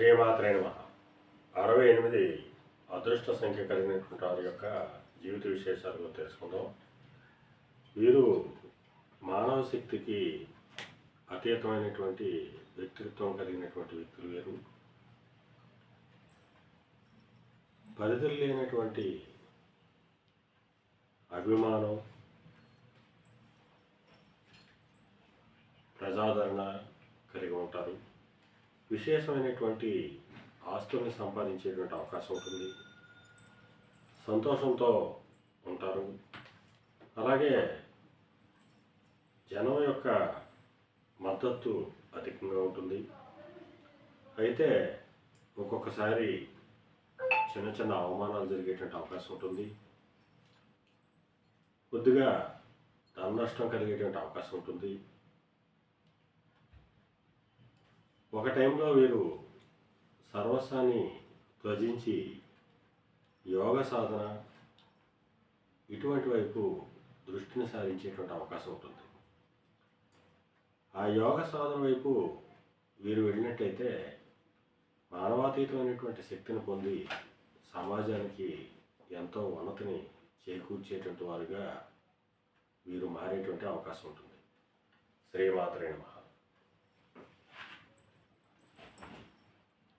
శ్రీమాత్రే నమ అరవై ఎనిమిది అదృష్ట సంఖ్య కలిగినటువంటి వారి యొక్క జీవిత విశేషాలు తెలుసుకుందాం. వీరు మానవ శక్తికి అతీతమైనటువంటి వ్యక్తిత్వం కలిగినటువంటి వ్యక్తులు వీరు. పరిధులు లేనటువంటి అభిమానం ప్రజాదరణ కలిగి ఉంటారు. విశేషమైనటువంటి ఆస్తుల్ని సంపాదించేటువంటి అవకాశం ఉంటుంది. సంతోషంతో ఉంటారు. అలాగే జనం యొక్క మద్దతు అధికంగా ఉంటుంది. అయితే ఒక్కొక్కసారి చిన్న చిన్న అవమానాలు జరిగేటువంటి అవకాశం ఉంటుంది. కొద్దిగా ధన నష్టం కలిగేటువంటి అవకాశం ఉంటుంది. ఒక టైంలో వీరు సర్వస్వాన్ని త్వజించి యోగ సాధన ఇటువంటి వైపు దృష్టిని సారించేటువంటి అవకాశం ఉంటుంది. ఆ యోగ సాధన వైపు వీరు వెళ్ళినట్టయితే మానవాతీతమైనటువంటి శక్తిని పొంది సమాజానికి ఎంతో ఉన్నతిని చేకూర్చేటువంటి వారుగా వీరు మారేటువంటి అవకాశం ఉంటుంది. శ్రీమాత్రే